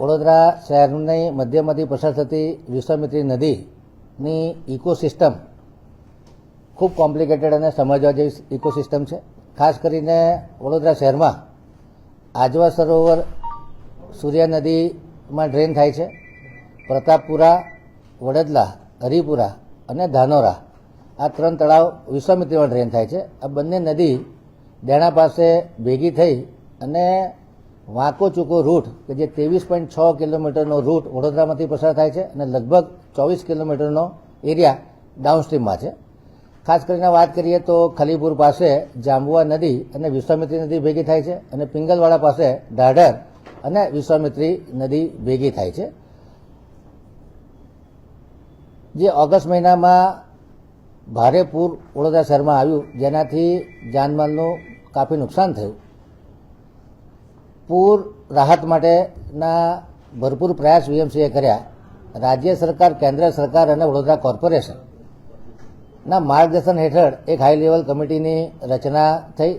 વડોદરા શહેરની મધ્યમાંથી પસાર થતી વિશ્વામિત્રી નદીની ઇકોસિસ્ટમ ખૂબ કોમ્પ્લિકેટેડ અને સમજવા જેવી ઇકોસિસ્ટમ છે. ખાસ કરીને વડોદરા શહેરમાં આજવા સરોવર સૂર્યા નદીમાં ડ્રેન થાય છે. પ્રતાપપુરા, વડદલા, હરિપુરા અને ધાનોરા આ ત્રણ તળાવ વિશ્વામિત્રીમાં ડ્રેન થાય છે. આ બંને નદી દેણા પાસે ભેગી થઈ અને વાંકો ચૂકો રૂટ, કે જે ત્રેવીસ પોઈન્ટ છ કિલોમીટરનો રૂટ વડોદરામાંથી પસાર થાય છે અને લગભગ ચોવીસ કિલોમીટરનો એરિયા ડાઉનસ્ટ્રીમમાં છે. ખાસ કરીને વાત કરીએ તો ખલીપુર પાસે જાંબુવા નદી અને વિશ્વામિત્રી નદી ભેગી થાય છે અને પિંગલવાડા પાસે ઢાઢર અને વિશ્વામિત્રી નદી ભેગી થાય છે. જે ઓગસ્ટ મહિનામાં ભારે પૂર વડોદરા શહેરમાં આવ્યું, જેનાથી જાનમાલનું કાફી નુકસાન થયું. પૂર રાહત માટેના ભરપૂર પ્રયાસ વીએમસીએ કર્યા. રાજ્ય સરકાર, કેન્દ્ર સરકાર અને વડોદરા કોર્પોરેશન ના માર્ગદર્શન હેઠળ એક હાઈ લેવલ કમિટીની રચના થઈ.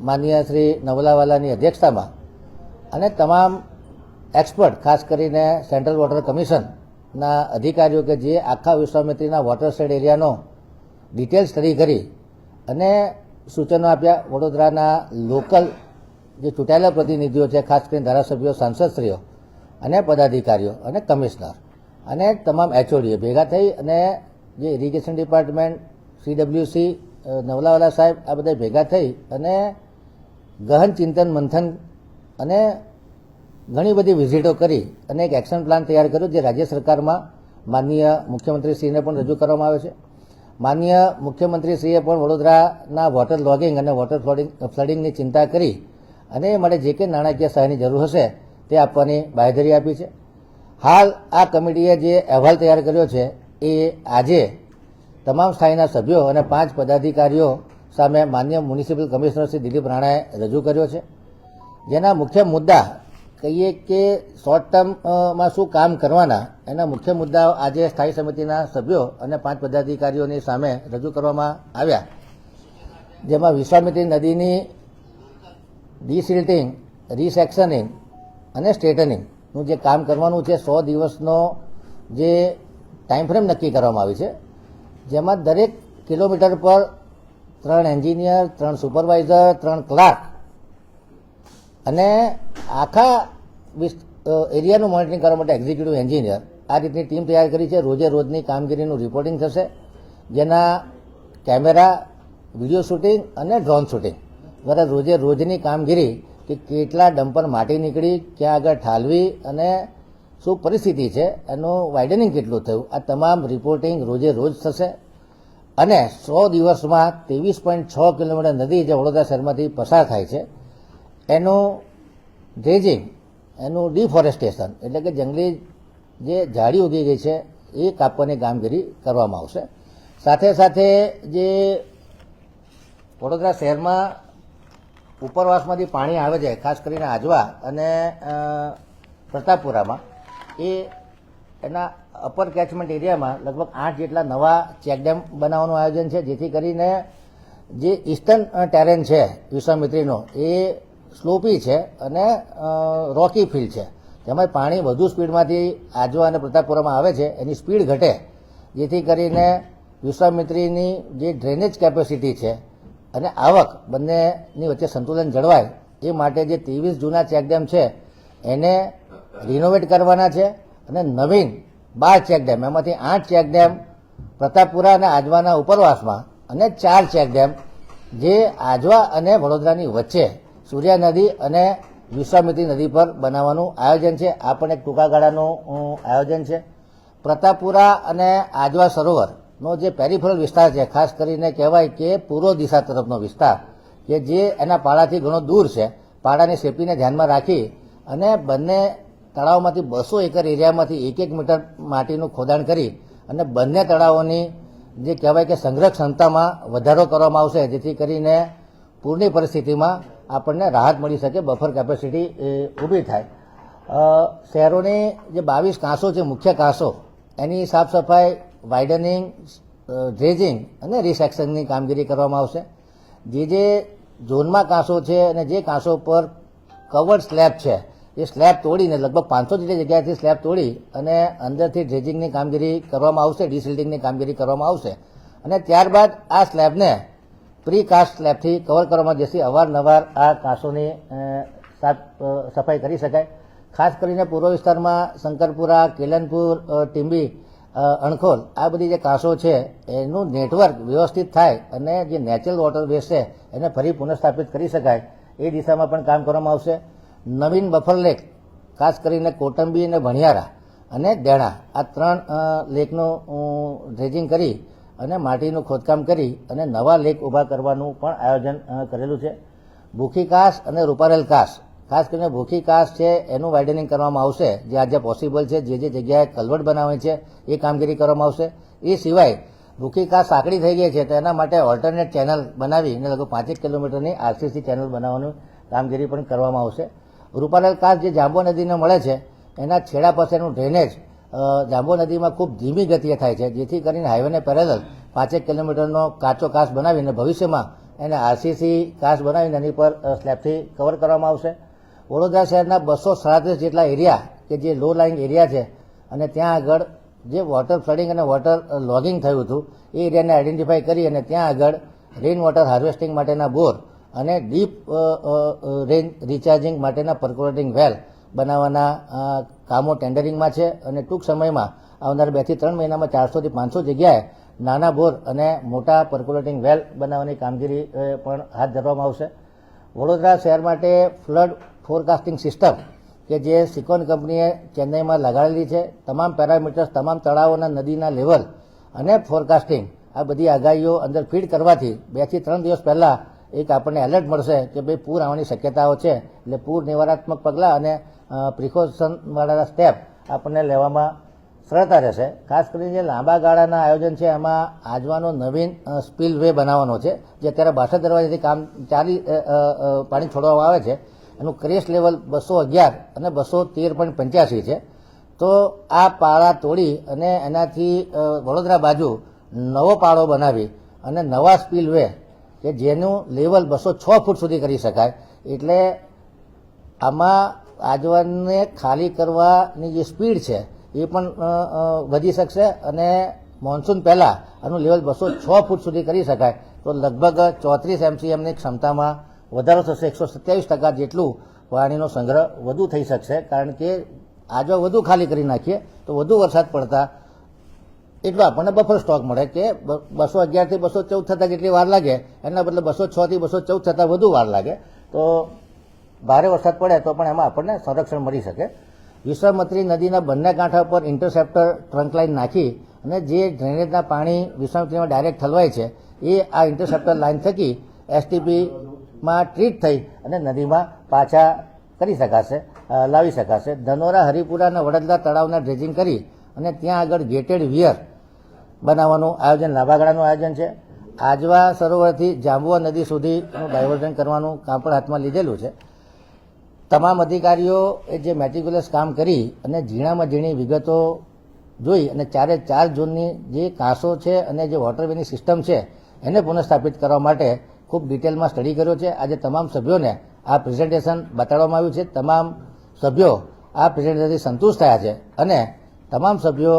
માનનીય શ્રી નવલાવાલાની અધ્યક્ષતામાં અને તમામ એક્સપર્ટ ખાસ કરીને સેન્ટ્રલ વોટર કમિશનના અધિકારીઓ કે જે આખા વિશ્વામિત્રીના વોટરશેડ એરિયાનો ડિટેલ સ્ટડી કરી અને સૂચનો આપ્યા. વડોદરાના લોકલ જે ચૂંટાયેલા પ્રતિનિધિઓ છે, ખાસ કરીને ધારાસભ્યો, સાંસદશ્રીઓ અને પદાધિકારીઓ અને કમિશનર અને તમામ એચઓડીઓ ભેગા થઈ અને જે ઇરિગેશન ડિપાર્ટમેન્ટ સીડબ્લ્યુસી નવલાવાલા સાહેબ આ બધા ભેગા થઈ અને ગહન ચિંતન મંથન અને ઘણી બધી વિઝિટો કરી અને એક એક્શન પ્લાન તૈયાર કર્યો જે રાજ્ય સરકારમાં માનનીય મુખ્યમંત્રીશ્રીને પણ રજૂ કરવામાં આવે છે. માનનીય મુખ્યમંત્રીશ્રીએ પણ વડોદરાના વોટર લોગિંગ અને વોટર ફ્લડિંગ ફ્લડિંગની ચિંતા કરી અને એ માટે જે કંઈ નાણાકીય સહાયની જરૂર હશે તે આપવાની બાંયધરી આપી છે. હાલ આ કમિટીએ જે અહેવાલ તૈયાર કર્યો છે, એ આજે તમામ સ્થાયીના સભ્યો અને પાંચ પદાધિકારીઓ સામે માન્ય મ્યુનિસિપલ કમિશનર શ્રી દિલીપ રાણાએ રજૂ કર્યો છે. જેના મુખ્ય મુદ્દા કહીએ કે શોર્ટ ટર્મમાં શું કામ કરવાના, એના મુખ્ય મુદ્દાઓ આજે સ્થાયી સમિતિના સભ્યો અને પાંચ પદાધિકારીઓની સામે રજૂ કરવામાં આવ્યા. જેમાં વિશ્વામિત્રી નદીની ડિસિલ્ટિંગ રિસેક્શનિંગ અને સ્ટ્રેટનિંગનું જે કામ કરવાનું છે, સો દિવસનો જે ટાઈમ ફ્રેમ નક્કી કરવામાં આવી છે, જેમાં દરેક કિલોમીટર પર ત્રણ એન્જિનિયર, ત્રણ સુપરવાઇઝર, ત્રણ ક્લાર્ક અને આખા એરિયાનું મોનિટરિંગ કરવા માટે એક્ઝિક્યુટિવ એન્જિનિયર આ રીતની ટીમ તૈયાર કરી છે. રોજે રોજની કામગીરીનું રિપોર્ટિંગ થશે, જેના કેમેરા વીડિયો શૂટિંગ અને ડ્રોન શૂટિંગ દ્વારા રોજે રોજની કામગીરી કે કેટલા ડમ્પર માટી નીકળી, ક્યાં આગળ ઠાલવી અને શું પરિસ્થિતિ છે, એનું વાઇડનિંગ કેટલું થયું, આ તમામ રિપોર્ટિંગ રોજે રોજ થશે. અને સો દિવસમાં ત્રેવીસ પોઈન્ટ છ કિલોમીટર નદી જે વડોદરા શહેરમાંથી પસાર થાય છે, એનું ડ્રેજિંગ એનું ડિફોરેસ્ટેશન એટલે કે જંગલી જે ઝાડી ઉગી ગઈ છે, એ કાપવાની કામગીરી કરવામાં આવશે. સાથે સાથે જે વડોદરા શહેરમાં ઉપરવાસમાંથી પાણી આવે છે, ખાસ કરીને આજવા અને પ્રતાપપુરામાં, એ એના અપર કેચમેન્ટ એરિયામાં લગભગ આઠ જેટલા નવા ચેકડેમ બનાવવાનું આયોજન છે, જેથી કરીને જે ઇસ્ટર્ન ટેરેન છે, વિશ્વામિત્રીનો, એ સ્લોપી છે અને રોકી ફિલ્ડ છે. તેમાં પાણી વધુ સ્પીડમાંથી આજવા અને પ્રતાપપુરામાં આવે છે, એની સ્પીડ ઘટે. જેથી કરીને વિશ્વામિત્રીની જે ડ્રેનેજ કેપેસિટી છે અને આવક બંનેની વચ્ચે સંતુલન જળવાય, એ માટે જે ત્રેવીસ જૂના ચેકડેમ છે, એને રિનોવેટ કરવાના છે અને નવીન બાર ચેકડેમ એમાંથી આઠ ચેકડેમ પ્રતાપપુરા અને આજવાના ઉપરવાસમાં અને ચાર ચેકડેમ જે આજવા અને વડોદરાની વચ્ચે સૂર્યા નદી અને વિશ્વામિત્રી નદી પર બનાવવાનું આયોજન છે. આ પણ એક ટૂંકા ગાળાનું આયોજન છે. પ્રતાપપુરા અને આજવા સરોવરનો જે પેરિફરલ વિસ્તાર છે, ખાસ કરીને કહેવાય કે પૂર્વ દિશા તરફનો વિસ્તાર, કે જે એના પાડાથી ઘણો દૂર છે, પાડાની સેપીને ધ્યાનમાં રાખી અને બંને તળાવમાંથી બસો એકર એરિયામાંથી એક એક મીટર માટીનું ખોદાણ કરી અને બંને તળાવોની જે કહેવાય કે સંગ્રહ ક્ષમતામાં વધારો કરવામાં આવશે, જેથી કરીને પૂરની પરિસ્થિતિમાં આપણને રાહત મળી શકે બફર કેપેસિટી ઊભી થાય. શહેરોની જે બાવીસ કાંસો છે મુખ્ય કાંસો, એની સાફ સફાઈ વાઇડનિંગ ડ્રેજિંગ અને રિસેક્શનની કામગીરી કરવામાં આવશે. જે જે ઝોનમાં કાંસો છે અને જે કાંસો પર કવર્ડ સ્લેબ છે, એ સ્લેબ તોડીને લગભગ પાંચસો જેટલી જગ્યાએથી સ્લેબ તોડી અને અંદરથી ડ્રેજિંગની કામગીરી કરવામાં આવશે ડિસિલ્ડિંગની કામગીરી કરવામાં આવશે. અને ત્યારબાદ આ સ્લેબને પ્રી કાસ્ટ સ્લેબથી કવર કરવામાં જેથી અવારનવાર આ કાંસોની સાફ સફાઈ કરી શકાય. ખાસ કરીને પૂર્વ વિસ્તારમાં શંકરપુરા, કેલનપુર ટીંબી અણખોલ, આ બધી જે કાંસો છે, એનું નેટવર્ક વ્યવસ્થિત થાય અને જે નેચરલ વોટર વેસ્ટ છે, એને ફરી પુનઃસ્થાપિત કરી શકાય. એ દિશામાં પણ કામ કરવામાં આવશે. નવીન બફર લેક ખાસ કરીને કોટંબી અને ભણિયારા અને દેણા આ ત્રણ લેકનું ડ્રેજિંગ કરી અને માટીનું ખોદકામ કરી અને નવા લેક ઊભા કરવાનું પણ આયોજન કરેલું છે. ભૂખી કાસ અને રૂપારેલ કાસ ખાસ કરીને ભૂખી કાસ્ટ છે, એનું વાઇડનિંગ કરવામાં આવશે. જે આજે પોસિબલ છે, જે જે જગ્યાએ કલવટ બનાવે છે, એ કામગીરી કરવામાં આવશે. એ સિવાય ભૂખી કાસ્ટ સાંકડી થઈ ગઈ છે, તો એના માટે ઓલ્ટરનેટ ચેનલ બનાવી અને લગભગ પાંચેક કિલોમીટરની આરસીસી ચેનલ બનાવવાની કામગીરી પણ કરવામાં આવશે. રૂપાલાલ કાસ્ટ જે જાંબો નદીને મળે છે, એના છેડા પાસેનું ડ્રેનેજ જાંબો નદીમાં ખૂબ ધીમી ગતિએ થાય છે, જેથી કરીને હાઈવેને પેરેલલ પાંચેક કિલોમીટરનો કાચો કાસ બનાવીને ભવિષ્યમાં એને આરસીસી કાચ બનાવીને એની પર સ્લેબથી કવર કરવામાં આવશે. વડોદરા શહેરના બસો સાડત્રીસ જેટલા એરિયા કે જે લો લાઇંગ એરિયા છે અને ત્યાં આગળ જે વોટર ફ્લડિંગ અને વોટર લોગિંગ થયું હતું, એ એરિયાને આઈડેન્ટિફાઈ કરી અને ત્યાં આગળ રેઇન વોટર હાર્વેસ્ટિંગ માટેના બોર અને ડીપ રેન રિચાર્જિંગ માટેના પર્કોલેટિંગ વેલ બનાવવાના કામો ટેન્ડરિંગમાં છે અને ટૂંક સમયમાં આવનાર બેથી ત્રણ મહિનામાં ચારસોથી પાંચસો જગ્યાએ નાના બોર અને મોટા પર્કોલેટિંગ વેલ બનાવવાની કામગીરી પણ હાથ ધરવામાં આવશે. વડોદરા શહેર માટે ફ્લડ ફોરકાસ્ટિંગ સિસ્ટમ કે જે સિકોન કંપનીએ ચેન્નઈમાં લગાડેલી છે. તમામ પેરામીટર્સ, તમામ તળાવોના નદીના લેવલ અને ફોરકાસ્ટિંગ આ બધી આગાહીઓ અંદર ફીડ કરવાથી બેથી ત્રણ દિવસ પહેલાં એક આપણને એલર્ટ મળશે કે ભાઈ પૂર આવવાની શક્યતાઓ છે. એટલે પૂર નિવારાત્મક પગલાં અને પ્રિકોશનવાળા સ્ટેપ આપણને લેવામાં સરળતા રહેશે. ખાસ કરીને જે લાંબા ગાળાના આયોજન છે. એમાં આજવાનો નવીન સ્પીલ વે બનાવવાનો છે, જે અત્યારે બાસઠ દરવાજાથી કામ ચાલી પાણી છોડવામાં આવે છે. એનું ક્રેશ લેવલ બસો અગિયાર અને બસો તેર પોઈન્ટ પંચ્યાસી છે. તો આ પાળા તોડી અને એનાથી વડોદરા બાજુ નવો પાળો બનાવી અને નવા સ્પીલ વે કે જેનું લેવલ બસો છ ફૂટ સુધી કરી શકાય. એટલે આમાં આજવાનને ખાલી કરવાની જે સ્પીડ છે એ પણ વધી શકશે અને મોન્સૂન પહેલાં આનું લેવલ બસો છ ફૂટ સુધી કરી શકાય. તો લગભગ ચોત્રીસ એમસીએમની ક્ષમતામાં વધારો થશે એકસો સત્યાવીસ ટકા જેટલું પાણીનો સંગ્રહ વધુ થઈ શકશે. કારણ કે આજો વધુ ખાલી કરી નાખીએ તો વધુ વરસાદ પડતા એટલો આપણને બફર સ્ટોક મળે કે બસો અગિયારથી બસો ચૌદ થતાં જેટલી વાર લાગે, એના બદલે બસો છથી બસો ચૌદ થતાં વધુ વાર લાગે. તો ભારે વરસાદ પડે તો પણ એમાં આપણને સંરક્ષણ મળી શકે. વિશ્વામિત્રી નદીના બંને કાંઠા પર ઇન્ટરસેપ્ટર ટ્રંક લાઇન નાખી અને જે ડ્રેનેજના પાણી વિશ્વામિત્રીમાં ડાયરેક્ટ ઠલવાય છે, એ આ ઇન્ટરસેપ્ટર લાઇન થકી એસટીપીમાં ટ્રીટ થઈ અને નદીમાં પાછા કરી શકાશે લાવી શકાશે. ધનોરા હરિપુરાના વડદલા તળાવના ડ્રેજિંગ કરી અને ત્યાં આગળ ગેટેડ વિયર બનાવવાનું આયોજન લાંબાગાળાનું આયોજન છે. આજવા સરોવરથી જાંબુઆ નદી સુધીનું ડાયવર્ઝન કરવાનું કામ પણ હાથમાં લીધેલું છે. તમામ અધિકારીઓ એ જે મેટ્રિક્યુલસ કામ કરી અને ઝીણામાં ઝીણી વિગતો જોઈ અને ચારે ચાર ઝોનની જે કાંસો છે અને જે વોટરવેની સિસ્ટમ છે, એને પુનઃસ્થાપિત કરવા માટે ખૂબ ડિટેલમાં સ્ટડી કર્યો છે. આજે તમામ સભ્યોને આ પ્રેઝન્ટેશન બતાડવામાં આવ્યું છે. તમામ સભ્યો આ પ્રેઝન્ટેશનથી સંતુષ્ટ થયા છે અને તમામ સભ્યો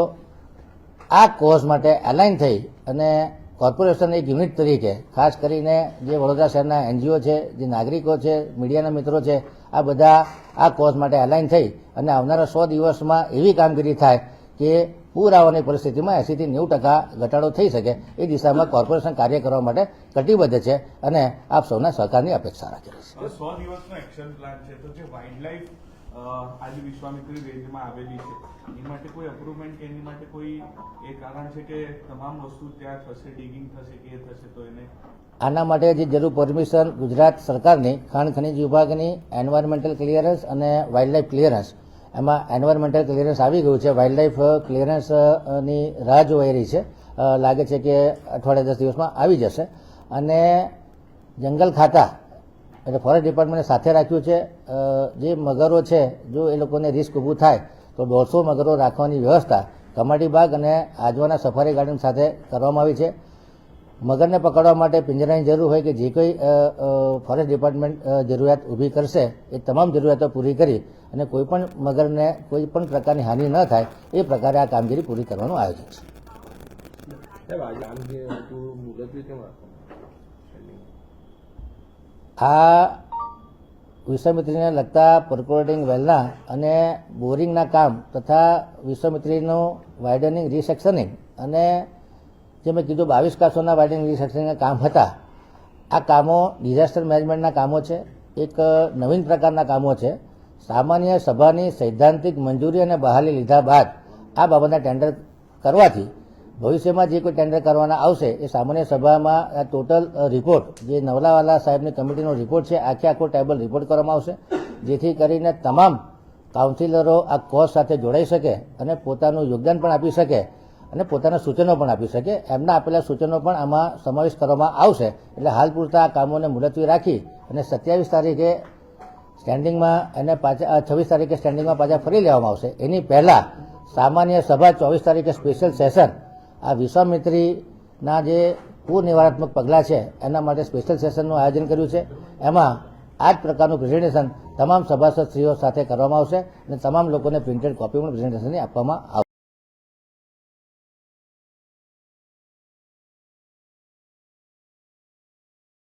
આ કોર્સ માટે એલાઇન થઈ અને કોર્પોરેશન એક યુનિટ તરીકે, ખાસ કરીને જે વડોદરા શહેરના એનજીઓ છે, જે નાગરિકો છે મીડિયાના મિત્રો છે, આ બધા આ કોર્સ માટે એલાઇન થઈ અને આવનારા સો દિવસમાં એવી કામગીરી થાય કે પૂર આવવાની પરિસ્થિતિમાં એંસીથી નેવું ટકા ઘટાડો થઈ શકે. એ દિશામાં કોર્પોરેશન કાર્ય કરવા માટે કટિબદ્ધ છે અને આપ સૌના સહકારની અપેક્ષા રાખે છે. સો દિવસનો એક્શન પ્લાન છે. તો જે વાઇલ્ડ લાઈફ આજે વિશ્વામિત્રી રેન્જમાં આવેલી છે એ માટે કોઈ અપ્રુવમેન્ટ કે એની માટે કોઈ એ કારણ છે કે તમામ વસ્તુ ત્યાં થશે ડિગિંગ થશે કે થશે તો એને આના માટે જે જરૂર પરમિશન ગુજરાત સરકારની ખાણ ખનિજ વિભાગની એન્વાયરમેન્ટલ ક્લિયરન્સ અને વાઇલ્ડલાઇફ ક્લિયરન્સ એમાં એન્વાયરમેન્ટલ ક્લિયરન્સ આવી ગયું છે. વાઇલ્ડ લાઈફ ક્લિયરન્સની રાહ જોવાઈ રહી છે. લાગે છે કે અઠવાડિયા દસ દિવસમાં આવી જશે. અને જંગલ ખાતા, એટલે ફોરેસ્ટ ડિપાર્ટમેન્ટે સાથે રાખ્યું છે. જે મગરો છે, જો એ લોકોને રિસ્ક ઊભું થાય, તો દોઢસો મગરો રાખવાની વ્યવસ્થા કમાટી બાગ અને આજવાના સફારી ગાર્ડન સાથે કરવામાં આવી છે. મગરને પકડવા માટે પિંજરાની જરૂર હોય કે જે કોઈ ફોરેસ્ટ ડિપાર્ટમેન્ટ જરૂરિયાત ઊભી કરશે એ તમામ જરૂરિયાતો પૂરી કરી અને કોઈ પણ મગરને કોઈ પણ પ્રકારની હાનિ ન થાય એ પ્રકારે આ કામગીરી પૂરી કરવાનું આયોજન છે. આ વિશ્વામિત્રીને લગતા પરકોર્ડિંગ વેલના અને બોરિંગના કામ તથા વિશ્વામિત્રીનું વાઇડનિંગ રિસેક્શનિંગ અને જે મેં કીધું બાવીસ કાસોના વાઇડનિંગ રિસેક્શનિંગના કામ હતા, આ કામો ડિઝાસ્ટર મેનેજમેન્ટના કામો છે, એક નવીન પ્રકારના કામો છે. સામાન્ય સભાની સૈદ્ધાંતિક મંજૂરી અને બહાલી લીધા બાદ આ બાબતના ટેન્ડર કરવાથી ભવિષ્યમાં જે કોઈ ટેન્ડર કરવાના આવશે એ સામાન્ય સભામાં આ ટોટલ રિપોર્ટ, જે નવલાવાલા સાહેબની કમિટીનો રિપોર્ટ છે, આખે આખો ટેબલ રિપોર્ટ કરવામાં આવશે, જેથી કરીને તમામ કાઉન્સિલરો આ કોઝ સાથે જોડાઈ શકે અને પોતાનું યોગદાન પણ આપી શકે. અને પોતાના સૂચનો પણ આપી શકે. એમના આપેલા સૂચનો પણ આમાં સમાવેશ કરવામાં આવશે. એટલે હાલ પૂરતા આ કામોને મુલતવી રાખી અને સત્યાવીસ તારીખે સ્ટેન્ડિંગમાં એને પાછા છવ્વીસ તારીખે સ્ટેન્ડિંગમાં પાછા ફરી લેવામાં આવશે. એની પહેલાં સામાન્ય સભા ચોવીસ તારીખે સ્પેશિયલ સેશન આ વિશ્વામિત્રીના જે કુનિવારાત્મક પગલાં છે, એના માટે સ્પેશિયલ સેશનનું આયોજન કર્યું છે. એમાં આ જ પ્રકારનું પ્રેઝન્ટેશન તમામ સભાસદશ્રીઓ સાથે કરવામાં આવશે અને તમામ લોકોને પ્રિન્ટેડ કોપી પણ પ્રેઝન્ટેશનની આપવામાં આવશે.